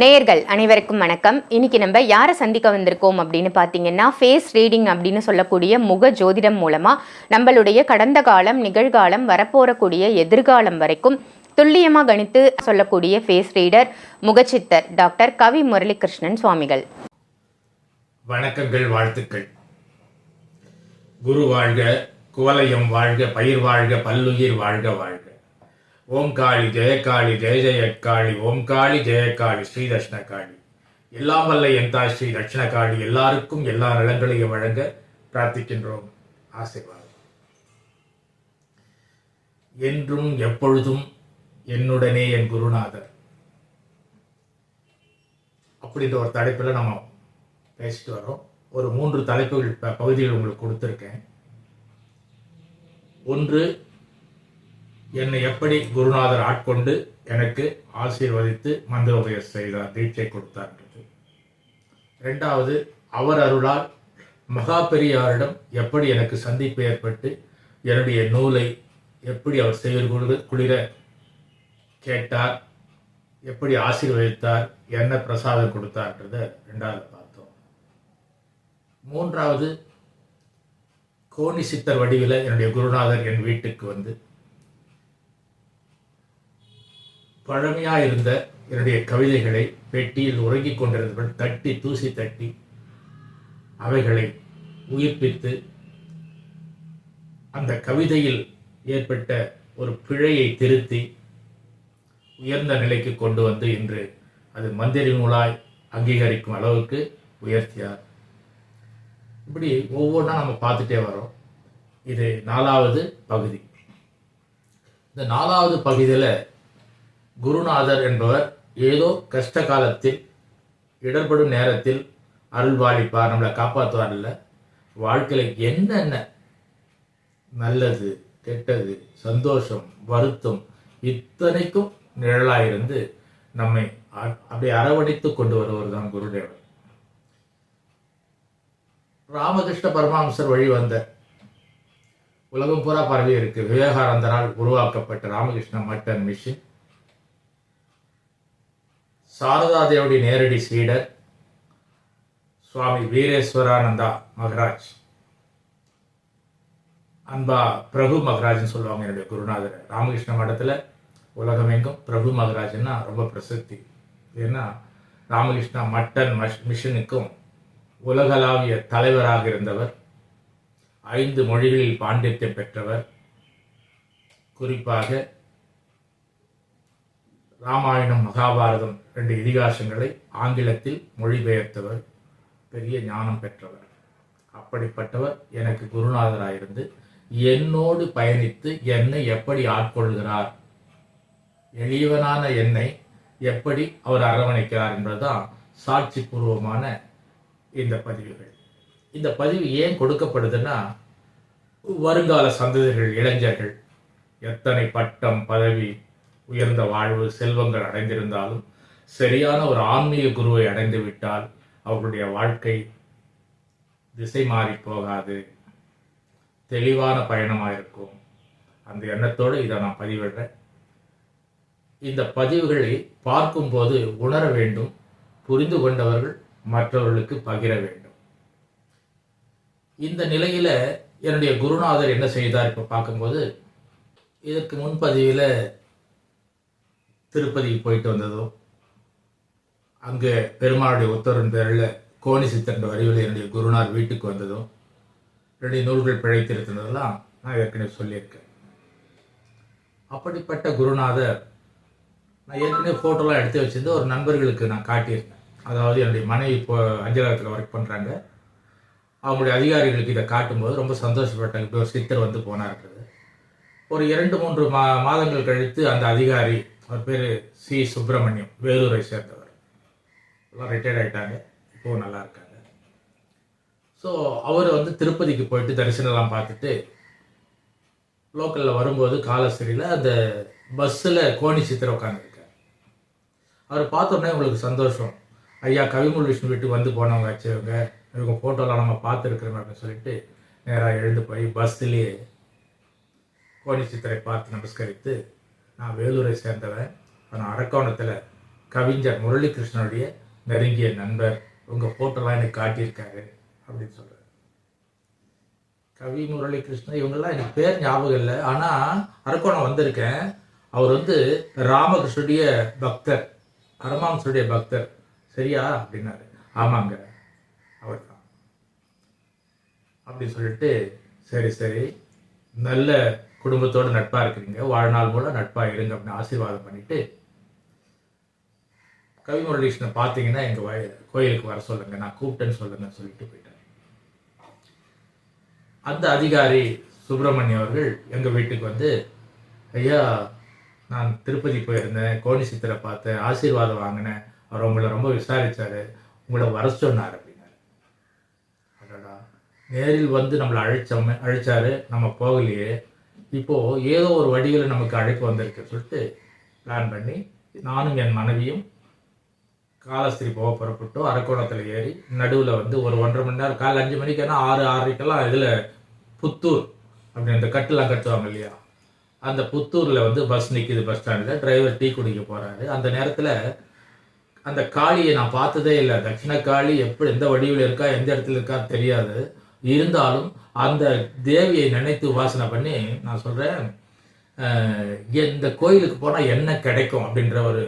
நேயர்கள் அனைவருக்கும் வணக்கம். இன்னைக்கு நம்ம யாரை சந்திக்க வந்திருக்கோம் அப்படின்னு பார்த்தீங்கன்னா ஃபேஸ் ரீடிங் அப்படின்னு சொல்லக்கூடிய முக ஜோதிடம் மூலமாக நம்மளுடைய கடந்த காலம் நிகழ்காலம் வரப்போறக்கூடிய எதிர்காலம் வரைக்கும் துல்லியமாக கணித்து சொல்லக்கூடிய ஃபேஸ் ரீடர் முகச்சித்தர் டாக்டர் கவி முரளிகிருஷ்ணன் சுவாமிகள். வணக்கங்கள் வாழ்த்துக்கள். குரு வாழ்க குவலயம் வாழ்க பயிர் வாழ்க பல்லுயிர் வாழ்க வாழ்க. ஓம் காளி ஜெயகாளி ஜெய ஜெயக்காளி ஓம் காளி ஜெயகாளி ஸ்ரீ தட்சிணகாளி எல்லாம் வல்ல என் தாய் ஸ்ரீ தட்சிணகாளி எல்லாருக்கும் எல்லா நலங்களையும் வழங்க பிரார்த்திக்கின்றோம். ஆசீர்வாதம். என்றும் எப்பொழுதும் என்னுடனே என் குருநாதர். அப்படின்ற ஒரு தலைப்பில் நம்ம பேசிட்டு வரோம். ஒரு மூன்று தலைப்புகள் பகுதிகள் உங்களுக்கு கொடுத்துருக்கேன். ஒன்று என்னை எப்படி குருநாதர் ஆட்கொண்டு எனக்கு ஆசீர்வதித்து மந்திரோபயம் செய்தார் தீட்சை கொடுத்தார்ன்றது ரெண்டாவது அவர் அருளால் மகா பெரியாரிடம் எப்படி எனக்கு சந்திப்பு ஏற்பட்டு என்னுடைய நூலை எப்படி அவர் செயல் குளிர குளிர கேட்டார் எப்படி ஆசீர்வதித்தார் என்ன பிரசாதம் கொடுத்தார்ன்றத ரெண்டாவது பார்த்தோம். மூன்றாவது கோணி சித்தர் வடிவில் என்னுடைய குருநாதர் என் வீட்டுக்கு வந்து பழமையாக இருந்த என்னுடைய கவிதைகளை பெட்டியில் உறங்கிக் கொண்டிருந்தவர்கள் தட்டி தூசி தட்டி அவைகளை உயிர்ப்பித்து அந்த கவிதையில் ஏற்பட்ட ஒரு பிழையை திருத்தி உயர்ந்த நிலைக்கு கொண்டு வந்து இன்று அது மந்திரி நூலாய் அங்கீகரிக்கும் அளவுக்கு உயர்த்தியார் இப்படி ஒவ்வொன்றா நம்ம பார்த்துட்டே வரோம். இது நாலாவது பகுதி. இந்த நாலாவது பகுதியில் குருநாதர் என்பவர் ஏதோ கஷ்ட காலத்தில் இடர்படும் நேரத்தில் அருள்வாளிப்பார் நம்மளை காப்பாற்றுவார் இல்லை வாழ்க்கையில் என்னென்ன நல்லது கெட்டது சந்தோஷம் வருத்தம் இத்தனைக்கும் நிழலாயிருந்து நம்மை அ- அப்படியே அரவணைத்து கொண்டு வருவர் தான் குருதேவர். ராமகிருஷ்ண பரமஹம்சர் வழி வந்த உலகம் பூரா பரவி இருக்கு. விவேகானந்தரால் உருவாக்கப்பட்ட ராமகிருஷ்ண மட்டன் மிஷின் சாரதா நேரடி சீடர் சுவாமி வீரேஸ்வரானந்தா மகராஜ். அன்பா பிரபு மகராஜ்னு சொல்லுவாங்க என்னுடைய குருநாதர். ராமகிருஷ்ண மடத்தில் உலகமெங்கும் பிரபு மகராஜ்னா ரொம்ப பிரசித்தி. ஏன்னா ராமகிருஷ்ணா மட்டன் மஷ் மிஷனுக்கும் உலகளாவிய தலைவராக இருந்தவர். ஐந்து மொழிகளில் பாண்டித்யம் பெற்றவர். குறிப்பாக ராமாயணம் மகாபாரதம் ரெண்டு இதிகாசங்களை ஆங்கிலத்தில் மொழிபெயர்த்தவர் பெரிய ஞானம் பெற்றவர். அப்படிப்பட்டவர் எனக்கு குருநாதராயிருந்து என்னோடு பயணித்து என்னை எப்படி ஆட்கொள்கிறார்? எளியவனான என்னை எப்படி அவர் அரவணைக்கிறார் என்பதுதான் சாட்சி பூர்வமான இந்த பதிவுகள். இந்த பதிவு ஏன் கொடுக்கப்படுதுன்னா வருங்கால சந்ததிகள் இளைஞர்கள் எத்தனை பட்டம் பதவி உயர்ந்த வாழ்வு செல்வங்கள் அடைந்திருந்தாலும் சரியான ஒரு ஆன்மீக குருவை அடைந்து விட்டால் அவர்களுடைய வாழ்க்கை திசை மாறி போகாது. தெளிவான பயணமாக இருக்கும். அந்த எண்ணத்தோடு இதை நான் பதிவிடுறேன். இந்த பதிவுகளை பார்க்கும்போது உணர வேண்டும் புரிந்து கொண்டவர்கள் மற்றவர்களுக்கு பகிர வேண்டும். இந்த நிலையில் என்னுடைய குருநாதர் என்ன செய்தார் இப்போ பார்க்கும்போது இதற்கு முன்பதிவில் திருப்பதிக்கு போயிட்டு வந்ததும் அங்கே பெருமாளுடைய உத்தரவின் பேரில் கோணி சித்தன்ற வரிவில் என்னுடைய குருநார் வீட்டுக்கு வந்ததும் என்னுடைய நூல்கள் பிழைத்திருந்ததெல்லாம் நான் ஏற்கனவே சொல்லியிருக்கேன். அப்படிப்பட்ட குருநாதர் நான் ஏற்கனவே ஃபோட்டோலாம் எடுத்து வச்சிருந்து ஒரு நண்பர்களுக்கு நான் காட்டியிருந்தேன். அதாவது என்னுடைய மனைவி இப்போ அஞ்சலகத்தில் ஒர்க் பண்ணுறாங்க அவங்களுடைய அதிகாரிகளுக்கு இதை காட்டும்போது ரொம்ப சந்தோஷப்பட்டாங்க. இப்போ ஒரு சித்தர் வந்து போனார்ன்றது ஒரு இரண்டு மூன்று மா மாதங்கள் கழித்து அந்த அதிகாரி அவர் பேர் சி. சுப்பிரமணியம் வேலூரை சேர்ந்தவர். எல்லாம் ரிட்டையர்ட் ஆகிட்டாங்க இப்போவும் நல்லா இருக்காங்க. ஸோ அவர் வந்து திருப்பதிக்கு போயிட்டு தரிசனம்லாம் பார்த்துட்டு லோக்கலில் வரும்போது காலசிரியில் அந்த பஸ்ஸில் கோணி சித்திரை உட்காந்துருக்கார் அவர் பார்த்தோன்னே உங்களுக்கு சந்தோஷம். ஐயா கவிமுல் விஷ்ணு வீட்டுக்கு வந்து போனவங்க வச்சவங்க இவங்க ஃபோட்டோலாம் நம்ம பார்த்துருக்குறோம் அப்படின்னு சொல்லிட்டு நேராக எழுந்து போய் பஸ்ஸிலேயே கோணி சித்திரை பார்த்து நமஸ்கரித்து நான் வேலூரை சேர்ந்தவன். நான் அரக்கோணத்தில் கவிஞர் முரளிகிருஷ்ணனுடைய நெருங்கிய நண்பர். உங்கள் ஃபோட்டோலாம் எனக்கு காட்டியிருக்காரு அப்படின்னு சொல்கிறார் கவி முரளிகிருஷ்ணன் இவங்கெல்லாம் எனக்கு பேர் ஞாபகம் இல்லை. ஆனால் அரக்கோணம் வந்திருக்கேன். அவர் வந்து ராமகிருஷ்ணனுடைய பக்தர். பரமாம்சருடைய பக்தர். சரியா? அப்படின்னாரு. ஆமாங்க. அவர் தான் அப்படி சொல்லிட்டு சரி சரி. நல்ல குடும்பத்தோட நட்பாக இருக்கிறீங்க. வாழ்நாள் மூலம் நட்பாக இருங்க அப்படின்னு ஆசீர்வாதம் பண்ணிட்டு கவி முரளிகிருஷ்ணன் பார்த்தீங்கன்னா எங்கள் வய- கோயிலுக்கு வர சொல்லுங்க நான் கூப்பிட்டேன்னு சொல்லுங்க சொல்லிட்டு போயிட்டார். அந்த அதிகாரி சுப்பிரமணியம் அவர்கள் எங்கள் வீட்டுக்கு வந்து ஐயா நான் திருப்பதி போயிருந்தேன் கோணி சித்தரை பார்த்தேன் ஆசீர்வாதம் வாங்கினேன். அவர் உங்களை ரொம்ப விசாரித்தார் உங்களை வர சொன்னார் அப்படின்னாரு. நேரில் வந்து நம்மளை அழைச்சோம் அழைச்சாரு நம்ம போகலையே இப்போது ஏதோ ஒரு வடிவில் நமக்கு அழைப்பு வந்திருக்கு சொல்லிட்டு பிளான் பண்ணி நானும் என் மனைவியும் காலஸ்திரி போக புறப்பட்டோம் அரக்கோணத்தில் ஏறி நடுவில் வந்து ஒரு ஒன்றரை மணி நேரம் காலை அஞ்சு மணிக்கானா ஆறு ஆறரைக்கெல்லாம் இதில் புத்தூர் அப்படி அந்த கட்டுலாம் கட்டுவாங்க இல்லையா? அந்த புத்தூரில் வந்து பஸ் நிற்கிது பஸ் ஸ்டாண்டில் டிரைவர் டீ குடிக்க போகிறாரு அந்த நேரத்தில் அந்த காளியை நான் பார்த்ததே இல்லை. தட்சிண காளி எப்படி எந்த வடிவில் இருக்கா எந்த இடத்துல இருக்கா தெரியாது. இருந்தாலும் அந்த தேவியை நினைத்து உபாசனை பண்ணி நான் சொல்கிறேன் இந்த கோயிலுக்கு போனால் என்ன கிடைக்கும் அப்படின்ற ஒரு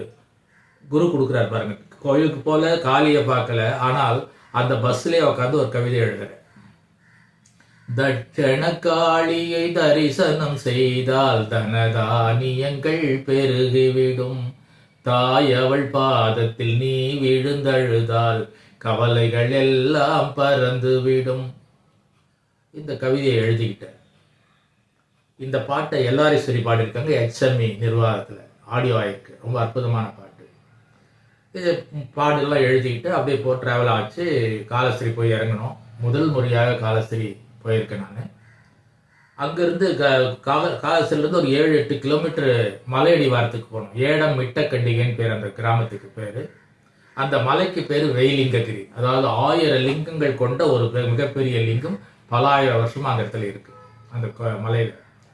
குரு கொடுக்குறாரு பாருங்க. கோயிலுக்கு போல காளியை பார்க்கல ஆனால் அந்த பஸ்லேயே உட்காந்து ஒரு கவிதை எழுதுறேன். தட்சண காளியை தரிசனம் செய்தால் தனதானியங்கள் பெருகிவிடும். தாய் அவள் பாதத்தில் நீ விழுந்தழுதால் கவலைகள் எல்லாம் பறந்துவிடும். இந்த கவிதையை எழுதிக்கிட்டேன். இந்த பாட்டை எல்லாரீஸ்வரி பாடியிருக்காங்க. HME நிர்வாகத்தில் ஆடியோ ஆயிருக்கு ரொம்ப அற்புதமான பாட்டு. இது பாடெல்லாம் எழுதிக்கிட்டு அப்படியே போ ட்ராவல் ஆச்சு. காலஸ்திரி போய் இறங்கணும் முதல் முறையாக காலஸ்திரி போயிருக்கேன் நான். அங்கேருந்து க கால காலஸ்திரிலேருந்து ஒரு ஏழு எட்டு கிலோமீட்டர் மலையடி வாரத்துக்கு போனோம். ஏடம் மிட்டக்கண்டிகைன்னு பேர் அந்த கிராமத்துக்கு பேர். அந்த மலைக்கு பேர் வெயிலிங்ககிரி. அதாவது ஆயிரம் லிங்கங்கள் கொண்ட ஒரு மிகப்பெரிய லிங்கம். பல ஆயிரம் அந்த இடத்துல இருக்குது அந்த கொ-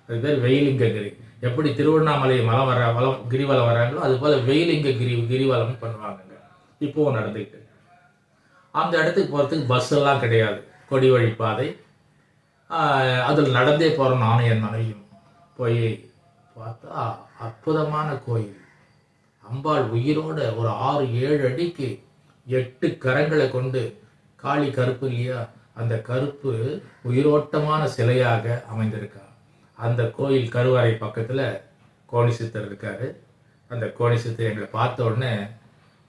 அது பேர் வெயிலிங்ககிரி. எப்படி திருவண்ணாமலை மலை வர வளம் கிரிவலம் வராங்களோ அது போல் வெயிலிங்க கிரி கிரிவலம் பண்ணுவாங்கங்க. இப்போவும் நடந்துக்கிட்டு அந்த இடத்துக்கு போகிறதுக்கு பஸ் எல்லாம் கிடையாது. கொடி வழி பாதை. அதில் நடந்தே போகிறோம் நானும் என் மனைவியும். போய் பார்த்தா அற்புதமான கோயில். அம்பாள் உயிரோட ஒரு ஆறு ஏழு அடிக்கு எட்டு கரங்களை கொண்டு காளி கருப்பு இல்லையா அந்த கருப்பு உயிரோட்டமான சிலையாக அமைந்திருக்கா? அந்த கோயில் கருவறை பக்கத்தில் கோணிசித்தர் இருக்கார். அந்த கோணிசித்தர் எங்களை பார்த்த உடனே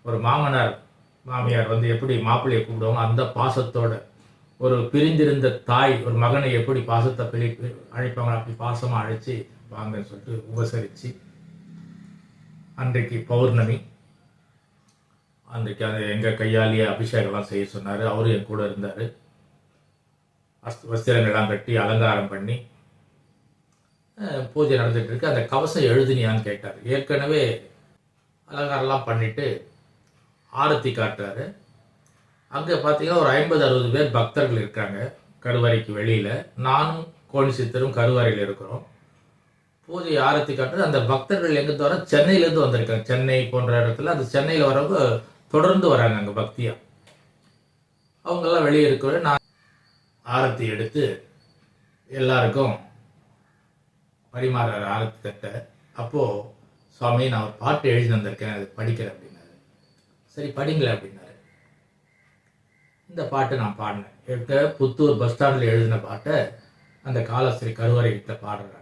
ஒரு மாமனார் மாமியார் வந்து எப்படி மாப்பிள்ளையை கூப்பிடுவாங்க அந்த பாசத்தோட ஒரு பிரிந்திருந்த தாய் ஒரு மகனை எப்படி பாசத்தை பிரி அழைப்பாங்க அப்படி பாசமாக அழைச்சி வாங்கன்னு சொல்லிட்டு உபசரித்து அன்றைக்கு பௌர்ணமி. அன்றைக்கு அந்த எங்கள் கையாலேயே அபிஷேகம்லாம் செய்ய சொன்னார். அவரும் என் கூட இருந்தார். அஸ்த வஸ்திரங்கள்லாம் கட்டி அலங்காரம் பண்ணி பூஜை நடந்துட்டு இருக்கு. அந்த கவசம் எழுதுனியான்னு கேட்டார். ஏற்கனவே அலங்காரம்லாம் பண்ணிட்டு ஆரத்தி காட்டுறாரு. அங்கே பார்த்தீங்கன்னா ஒரு ஐம்பது அறுபது பேர் பக்தர்கள் இருக்காங்க கருவறைக்கு வெளியில். நானும் கோணி சித்தரும் கருவறையில் இருக்கிறோம். பூஜை ஆரத்தி காட்டுறது அந்த பக்தர்கள் எங்கே தவிர சென்னையிலேருந்து வந்திருக்காங்க. சென்னை போன்ற இடத்துல அந்த சென்னையில் வரவங்க தொடர்ந்து வராங்க அங்கே பக்தியாக அவங்கெல்லாம் வெளியே இருக்கிற நான் ஆரத்தி எடுத்து எல்லாருக்கும் பரிமாறாரு ஆரத்தி தட்டை அப்போது சுவாமி நான் ஒரு பாட்டு எழுதி வந்திருக்கேன் அது படிக்கிறேன் அப்படின்னாரு. சரி படிங்களேன் அப்படின்னாரு. இந்த பாட்டை நான் பாடினேன். எடுத்த புத்தூர் பஸ் ஸ்டாண்டில் எழுதின பாட்டை அந்த காலஸ்ரீ கருவறை கிட்ட பாடுறாங்க.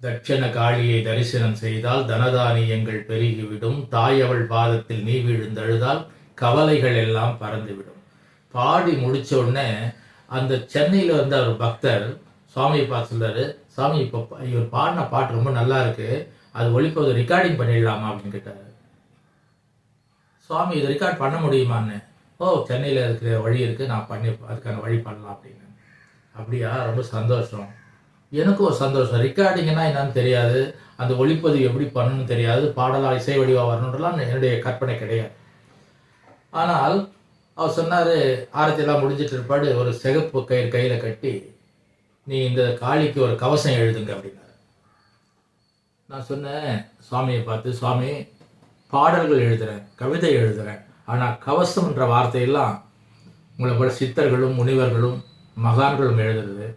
தட்சண காளியை தரிசனம் செய்தால் தனதானியங்கள் பெருகிவிடும் தாயவள் பாதத்தில் நீ விழுந்தழுதால் கவலைகள் எல்லாம் பறந்துவிடும். பாடி முடித்த உடனே அந்த சென்னையில் வந்த ஒரு பக்தர் சுவாமியை பார்த்து சொல்றாரு சாமி இப்போ இவர் பாடின பாட்டு ரொம்ப நல்லா இருக்கு. அது ஒழிப்பது ரெக்கார்டிங் பண்ணிடலாமா? அப்படின்னு கேட்டார். சுவாமி இது ரெக்கார்ட் பண்ண முடியுமான்னு? ஓ சென்னையில் இருக்கிற வழி இருக்குது நான் பண்ணி அதுக்கான வழி பண்ணலாம். அப்படின்னு. அப்படியா? ரொம்ப சந்தோஷம். எனக்கும் ஒரு சந்தோஷம். ரெக்கார்டிங்னா என்னன்னு தெரியாது. அந்த ஒளிப்பதிவு எப்படி பண்ணணும்னு தெரியாது. பாடலாக இசை வடிவாக வரணுன்றலாம் என்னுடைய கற்பனை கிடையாது. ஆனால் அவர் சொன்னார் ஆரத்தியெல்லாம் முடிஞ்சிட்டு இருப்பாடு ஒரு சிகப்பு கயிறு கையில் கட்டி நீ இந்த காளிக்கு ஒரு கவசம் எழுதுங்க அப்படின்னாரு. நான் சொன்னேன் சுவாமியை பார்த்து சுவாமி பாடல்கள் எழுதுகிறேன் கவிதை எழுதுகிறேன் ஆனால் கவசம்ன்ற வார்த்தையெல்லாம் உங்களை போல சித்தர்களும் முனிவர்களும் மகான்களும் எழுதுறது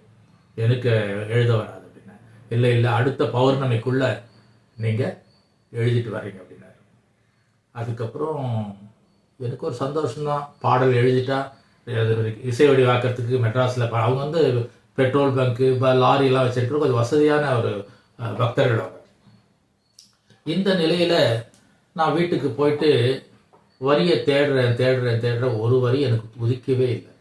எனக்கு எழுத வராது அப்படின்னா இல்லை இல்லை அடுத்த பௌர்ணமிக்குள்ளே நீங்கள் எழுதிட்டு வர்றீங்க அப்படின்னாரு. அதுக்கப்புறம் எனக்கு ஒரு சந்தோஷம்தான். பாடல் எழுதிட்டா அது இசை வடிவாக்கிறதுக்கு மெட்ராஸில் அவங்க வந்து பெட்ரோல் பங்க்கு இப்போ லாரியெல்லாம் வச்சிருக்கிற கொஞ்சம் வசதியான ஒரு அஹ், பக்தர்கள் அவங்க. இந்த நிலையில் நான் வீட்டுக்கு போயிட்டு வரியை தேடுறேன் தேடுறேன் தேடுறேன். ஒரு வரி எனக்கு உதிக்கவே இல்லை.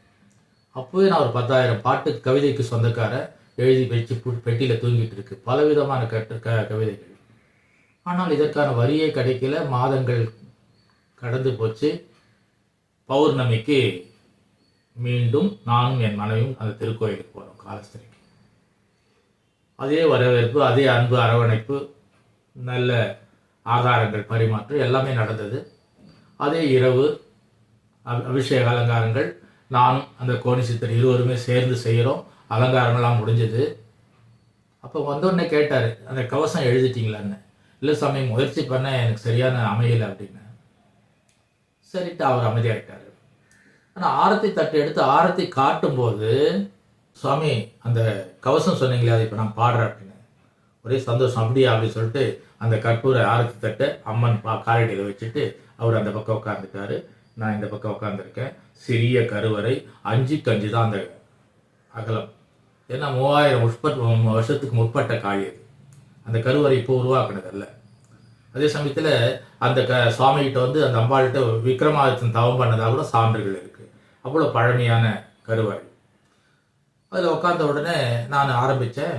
அப்போவே நான் ஒரு பத்தாயிரம் பாட்டு கவிதைக்கு சொந்தக்கார எழுதி வச்சு பெட்டியில் தூங்கிட்டு இருக்கு. பலவிதமான கட்டு க கவிதைகள். ஆனால் இதற்கான வரியே கிடைக்கல. மாதங்கள் கடந்து போச்சு. பௌர்ணமிக்கு மீண்டும் நானும் என் மனைவியும் அந்த திருக்கோயிலுக்கு போனோம் காலஸ்திரிக்கு அதே வரவேற்பு அதே அன்பு அரவணைப்பு நல்ல ஆகாரங்கள் பரிமாற்றம் எல்லாமே நடந்தது. அதே இரவு அபிஷேக அலங்காரங்கள் நானும் அந்த கோணிசித்தர் இருவருமே சேர்ந்து செய்கிறோம் அலங்காரங்கள்லாம் முடிஞ்சது. அப்போ வந்தோடனே கேட்டார் அந்த கவசம் எழுதிட்டிங்களான்னு? இல்லை சாமி முயற்சி பண்ண எனக்கு சரியான அமையலை அப்படின்னு. சரிட்டு அவர் அமைதியாயிட்டார். ஆனால் ஆரத்தி தட்டு எடுத்து ஆரத்தி காட்டும்போது சுவாமி அந்த கவசம் சொன்னீங்களே அது இப்போ நான் பாடுறேன் அப்படின்னு. ஒரே சந்தோஷம் அப்படியா? அப்படின்னு சொல்லிட்டு அந்த கற்பூரை ஆரத்தி தட்டை அம்மன் பா காலடியில் வச்சுட்டு அவர் அந்த பக்கம் உட்காந்துட்டாரு நான் இந்த பக்கம் உட்காந்துருக்கேன் சிறிய கருவறை அஞ்சுக்கு கஞ்சி தான் அந்த அகலம். ஏன்னா மூவாயிரம் உட்பட் வருஷத்துக்கு முற்பட்ட காளி அது. அந்த கருவறை இப்போ உருவாக்குனதல்ல அதே சமயத்தில் அந்த க சுவாமிகிட்ட வந்து அந்த அம்பாள்கிட்ட விக்ரமாதித்தன் தவம் பண்ணதாக கூட சான்றுகள் இருக்குது அவ்வளோ பழமையான கருவாய் அதில் உட்காந்த உடனே நான் ஆரம்பித்தேன்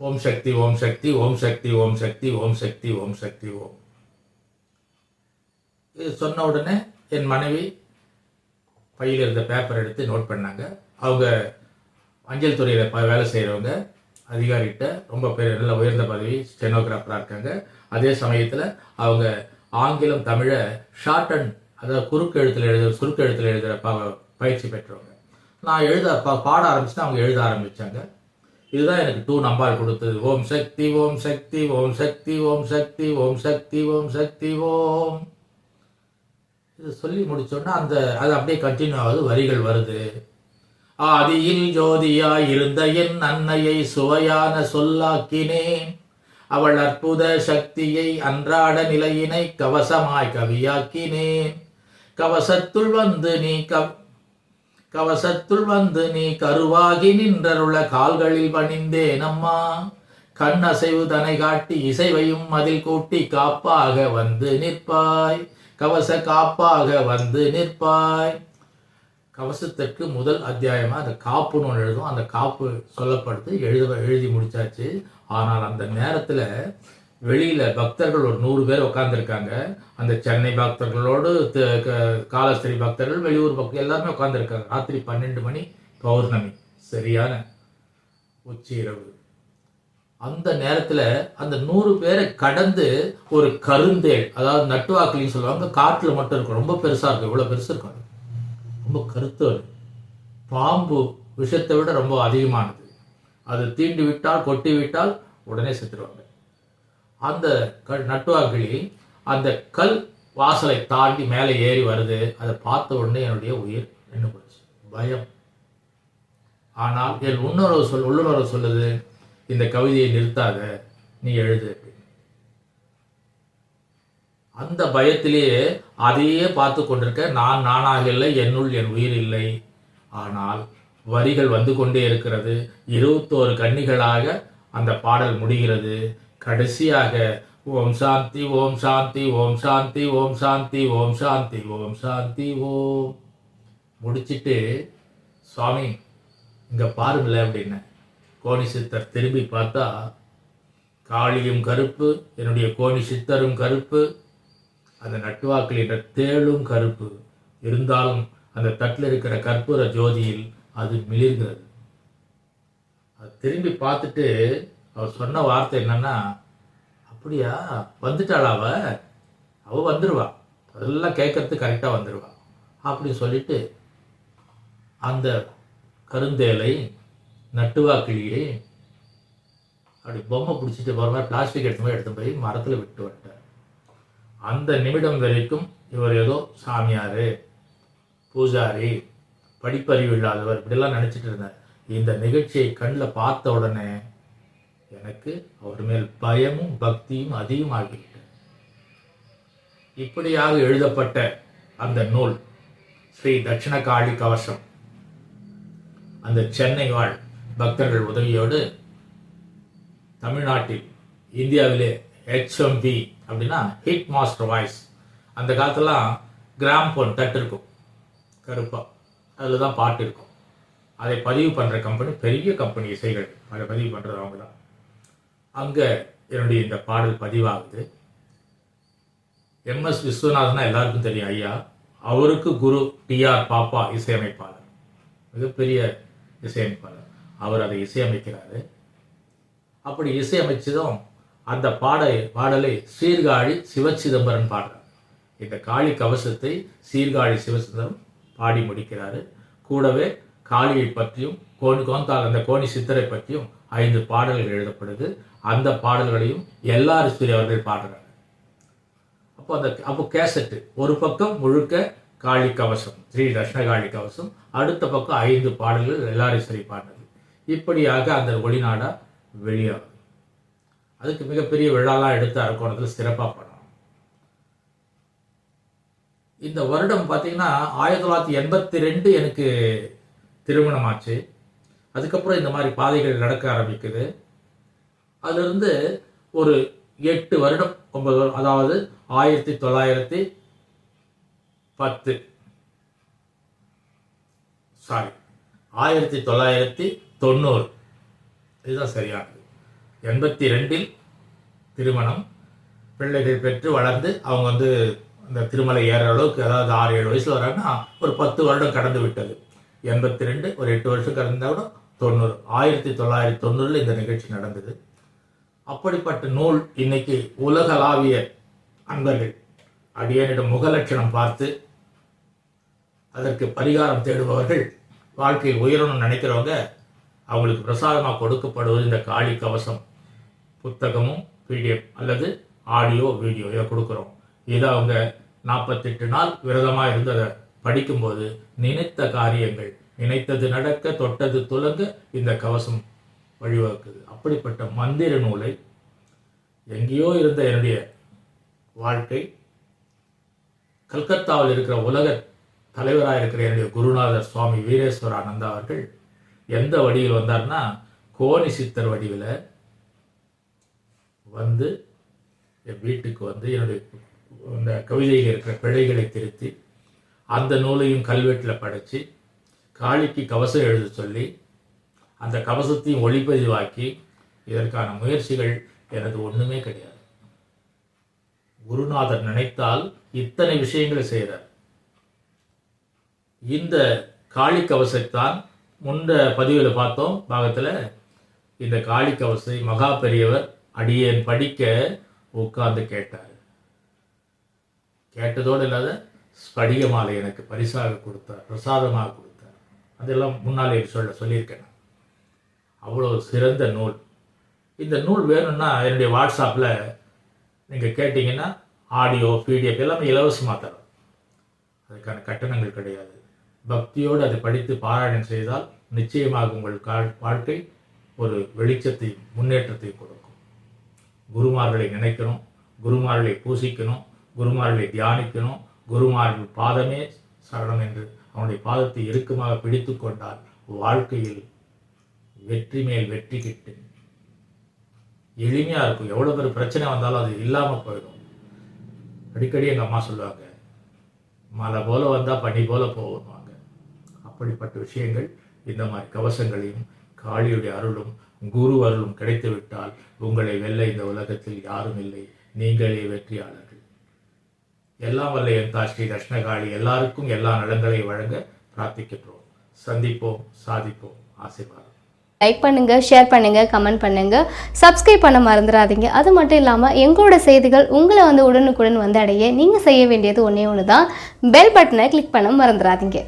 ஓம் சக்தி ஓம் சக்தி ஓம் சக்தி ஓம் சக்தி ஓம் சக்தி ஓம் சக்தி ஓம். இது சொன்ன உடனே என் மனைவி பையில் இருந்த பேப்பர் எடுத்து நோட் பண்ணாங்க. அவங்க அஞ்சல் துறையில் ப வேலை செய்கிறவங்க அதிகாரிகிட்ட ரொம்ப பேர் நல்ல உயர்ந்த பதவி ஸ்டெனோகிராஃபராக இருக்காங்க. அதே சமயத்தில் அவங்க ஆங்கிலம் தமிழை ஷார்ட் அண்ட் அதாவது குறுக்கு எழுத்தில் எழுத சுருக்கு எழுத்தில் எழுதுகிற ப பயிற்சி பெற்றவங்க. நான் எழுத பா பாட ஆரம்பிச்சுட்டு அவங்க எழுத ஆரம்பித்தாங்க இதுதான் எனக்கு டூ நம்பால் கொடுத்தது. ஓம் சக்தி ஓம் சக்தி ஓம் சக்தி ஓம் சக்தி ஓம் சக்தி ஓம் சக்தி ஓம். இது சொல்லி முடிச்சோன்னா அந்த அது அப்படியே கண்டினியூ ஆகுது வரிகள் வருது. ஆதியில் ஜோதியாய் இருந்த என் அன்னையை சுவையான சொல்லாக்கினேன். அவள் அற்புத சக்தியை அன்றாட நிலையினை கவசமாய் கவியாக்கினேன் கவசத்துள் வந்து நீ கவ் கவசத்துள் வந்து நீ கருவாகி நின்றருள கால்களில் பணிந்தேன் அம்மா. கண்ணசைவு தனை காட்டி இசைவையும் அதில் கூட்டி காப்பாக வந்து நிற்பாய். கவச காப்பாக வந்து நிற்பாய். கவசத்திற்கு முதல் அத்தியாயமா அந்த காப்புன்னு ஒன்று எழுதும் அந்த காப்பு சொல்லப்படுத்து எழுத எழுதி முடிச்சாச்சு. ஆனால் அந்த நேரத்துல வெளியில பக்தர்கள் ஒரு நூறு பேர் உட்காந்துருக்காங்க அந்த சென்னை பக்தர்களோடு க- காலஸ்திரி பக்தர்கள் வெளியூர் பக்தர்கள் எல்லாருமே உட்காந்துருக்காங்க ராத்திரி பன்னெண்டு மணி பௌர்ணமி. சரியான உச்சி இரவு அந்த நேரத்துல அந்த நூறு பேரை கடந்து ஒரு கருந்தேள் அதாவது நட்டுவாக்கிலின்னு சொல்லுவாங்க காட்டில் மட்டும் இருக்கும். ரொம்ப பெருசாக இருக்கும். இவ்வளவு பெருசு இருக்கும் ரொம்ப கருத்து பாம்பு விஷத்தை விட ரொம்ப அதிகமானது. அது தீண்டி விட்டால் கொட்டி விட்டால் உடனே செத்துருவாங்க. அந்த க நட்டுவாக்கிளி அந்த கல் வாசலை தாண்டி மேலே ஏறி வருது. அதை பார்த்த உடனே என்னுடைய உயிர் நின்று போச்சு பயம். ஆனால் என் உள்ளுணர்வு சொல் உள்ளுணர்வு சொல்லுது இந்த கவிதையை நிறுத்தாத நீ எழுது அந்த பயத்திலேயே அதையே பார்த்து கொண்டிருக்க நான் நானாக இல்லை என்னுள் என் உயிர் இல்லை. ஆனால் வரிகள் வந்து கொண்டே இருக்கிறது. இருபத்தோரு கன்னிகளாக அந்த பாடல் முடிகிறது. கடைசியாக ஓம் சாந்தி ஓம் சாந்தி ஓம் சாந்தி ஓம் சாந்தி ஓம் சாந்தி ஓம் சாந்தி ஓம். முடிச்சிட்டு சுவாமி இங்கே பாருங்களேன் அப்படின்னு. கோணி சித்தர் திரும்பி பார்த்தா காளியும் கருப்பு என்னுடைய கோணி சித்தரும் கருப்பு அந்த நட்டுவாக்கில் என்ற தேளும் கருப்பு. இருந்தாலும் அந்த தட்டில் இருக்கிற கற்பூர ஜோதியில் அது மிளிர்கிறது. அது திரும்பி பார்த்துட்டு அவர் சொன்ன வார்த்தை என்னன்னா அப்படியா? வந்துட்டாளா அவ? அவ வந்துடுவா அதெல்லாம் கேட்கறதுக்கு கரெக்டாக வந்துடுவா அப்படின்னு சொல்லிட்டு அந்த கருந்தேலை நட்டுவாக்கிளியை அப்படி பொம்மை பிடிச்சிட்டு போகிற மாதிரி பிளாஸ்டிக் எடுத்து போய் எடுத்து போய் மரத்தில் விட்டு வந்துட்டார். அந்த நிமிடம் வரைக்கும் இவர் ஏதோ சாமியார் பூஜாரி படிப்பறிவு இல்லாதவர். இப்படிலாம் நினச்சிட்டு இருந்தேன். இந்த நிகழ்ச்சியை கண்ணில் பார்த்த உடனே எனக்கு அவர் மேல் பயமும் பக்தியும் அதிகமாகிவிட்டது இப்படியாக எழுதப்பட்ட அந்த நூல் ஸ்ரீ தட்சிணகாளி கவசம். அந்த சென்னை வாழ் பக்தர்கள் உதவியோடு தமிழ்நாட்டில் இந்தியாவிலே ஹெச்எம்பி அப்படின்னா ஹிட் மாஸ்டர் வாய்ஸ் அந்த காலத்தில் கிராம் ஃபோன் தட்டு இருக்கும் கருப்பாக அதில் தான் பாட்டு இருக்கும். அதை பதிவு பண்ணுற கம்பெனி பெரிய கம்பெனி இசைகள். அதை பதிவு பண்ணுறது அவங்க தான் அங்கே என்னுடைய இந்த பாடல் பதிவாகுது. எம்எஸ் விஸ்வநாதனா எல்லாருக்கும் தெரியும் ஐயா. அவருக்கு குரு டிஆர் பாப்பா இசையமைப்பாளர். மிகப்பெரிய இசையமைப்பாளர். அவர் அதை இசையமைக்கிறாரு. அப்படி இசையமைச்சதும் அந்த பாட பாடலை சீர்காழி சிவச்சிதம்பரன் பாடுறார். இந்த காளி கவசத்தை சீர்காழி சிவசிதம்பரம் பாடி முடிக்கிறாரு. கூடவே காளியை பற்றியும் கோணி கோந்தால் அந்த கோணி சித்தரை பற்றியும் ஐந்து பாடல்கள் எழுதப்படுது. அந்த பாடல்களையும் எல்லாரும் அவர்கள் பாடுறாங்க. அப்போ அந்த அப்போ கேசட்டு ஒரு பக்கம் முழுக்க காளி கவசம் ஸ்ரீ தட்சிணகாளி கவசம் அடுத்த பக்கம் ஐந்து பாடல்கள் எல்லாரீஸ்வரி பாடுறது இப்படியாக அந்த ஒளிநாடா வெளியாகும் அதுக்கு மிகப்பெரிய விழாலாம் எடுத்து அரக்கோணத்தில் சிறப்பாக இந்த வருடம் பார்த்தீங்கன்னா ஆயிரத்தி தொள்ளாயிரத்தி எண்பத்தி ரெண்டு எனக்கு திருமணம் ஆச்சு அதுக்கப்புறம் இந்த மாதிரி பாதைகள் நடக்க ஆரம்பிக்குது. அதுலேருந்து ஒரு எட்டு வருடம் ஒன்பது வருடம் அதாவது ஆயிரத்தி தொள்ளாயிரத்தி பத்து. சாரி ஆயிரத்தி தொள்ளாயிரத்தி தொண்ணூறு. இதுதான் சரியானது. எண்பத்தி ரெண்டில் திருமணம். பிள்ளைகள் பெற்று வளர்ந்து அவங்க வந்து இந்த திருமலை ஏற அளவுக்கு அதாவது ஆறு ஏழு வயசில் வராங்கன்னா ஒரு பத்து வருடம் கடந்து விட்டது. எண்பத்தி ரெண்டு ஒரு எட்டு வருஷம் கடந்தால் கூட தொண்ணூறு. ஆயிரத்தி தொள்ளாயிரத்தி தொண்ணூறில் இந்த நிகழ்ச்சி நடந்தது. அப்படிப்பட்ட நூல் இன்னைக்கு உலகளாவிய அன்பர்கள் அடியனிடம் முகலட்சணம் பார்த்து அதற்கு பரிகாரம் தேடுபவர்கள் வாழ்க்கையில் உயரணும்னு நினைக்கிறவங்க அவங்களுக்கு பிரசாதமாக கொடுக்கப்படுவது இந்த காளி கவசம். புத்தகமும் பிடிஎஃப் அல்லது ஆடியோ வீடியோ இதை கொடுக்குறோம். இதை அவங்க நாற்பத்தெட்டு நாள் விரதமாக இருந்ததை படிக்கும்போது நினைத்த காரியங்கள் நினைத்தது நடக்க தொட்டது துலங்க இந்த கவசம் வழிவகுக்குது. அப்படிப்பட்ட மந்திர நூலை எங்கேயோ இருந்த என்னுடைய வாழ்க்கை கல்கத்தாவில் இருக்கிற உலக தலைவராக இருக்கிற என்னுடைய குருநாதர் சுவாமி வீரேஸ்வர ஆனந்தா அவர்கள் எந்த வடிவில் வந்தார்னா கோணி சித்தர் வடிவில் வந்து என் வீட்டுக்கு வந்து என்னுடைய இந்த கவிதையில் இருக்கிற பிழைகளை திருத்தி அந்த நூலையும் கல்வெட்டில் படைச்சு காளிக்கு கவசம் எழுத சொல்லி அந்த கவசத்தையும் ஒளிப்பதிவாக்கி இதற்கான முயற்சிகள் எனது ஒன்றுமே கிடையாது. குருநாதர் நினைத்தால் இத்தனை விஷயங்களை செய்கிறார் இந்த காளி கவசத்தான் முந்த பதிவில் பார்த்தோம் பாகத்தில். இந்த காளி கவசை மகா பெரியவர் அடியேன் படிக்க உட்கார்ந்து கேட்டார். கேட்டதோடு இல்லாத ஸ்படிக மாலை எனக்கு பரிசாக கொடுத்தார் பிரசாதமாக கொடுத்தார். அதெல்லாம் முன்னாலே சொல்ல சொல்லியிருக்கேன் அவ்வளோ சிறந்த நூல். இந்த நூல் வேணும்னா என்னுடைய வாட்ஸ்அப்பில் நீங்கள் கேட்டிங்கன்னா ஆடியோ பிடிஎஃப் எல்லாமே இலவசமாக தரோம். அதுக்கான கட்டணங்கள் கிடையாது. பக்தியோடு அதை படித்து பாராயணம் செய்தால் நிச்சயமாக உங்கள் கா- வாழ்க்கை ஒரு வெளிச்சத்தை முன்னேற்றத்தை கொடுக்கும். குருமார்களை நினைக்கணும் குருமார்களை பூசிக்கணும் குருமார்களை தியானிக்கணும். குருமார்கள் பாதமே சரணம் என்று அவனுடைய பாதத்தை இறுக்கமாக பிடித்து கொண்டால் வாழ்க்கையில் வெற்றி மேல் வெற்றி கிட்டு எளிமையாக இருக்கும். எவ்வளோ பெரிய பிரச்சனை வந்தாலும் அது இல்லாமல் போயிடும். அடிக்கடி எங்கள் அம்மா சொல்லுவாங்க மலை போல வந்தால் பனி போல போவாங்க அப்படிப்பட்ட விஷயங்கள் இந்த மாதிரி கவசங்களையும் காளியுடைய அருளும் குரு அருளும் கிடைத்துவிட்டால் உங்களை வெல்ல இந்த உலகத்தில் யாரும் இல்லை. நீங்களே வெற்றியாளர். எல்லாம் வல்ல என் ஸ்ரீ தட்சிணகாளி எல்லாருக்கும் எல்லா நலங்களை வழங்க பிரார்த்திக்கின்றோம். சந்திப்போம் சாதிப்போம். ஆசீர்வாதம். லைக் பண்ணுங்க ஷேர் பண்ணுங்க கமெண்ட் பண்ணுங்க. சப்ஸ்கிரைப் பண்ண மறந்துடாதீங்க. அது மட்டும் இல்லாமல் எங்களோட செய்திகள் உங்களை வந்து உடனுக்குடன் வந்து அடைய நீங்கள் செய்ய வேண்டியது ஒன்றே ஒன்று தான் பெல் பட்டனை கிளிக் பண்ண மறந்துடாதீங்க.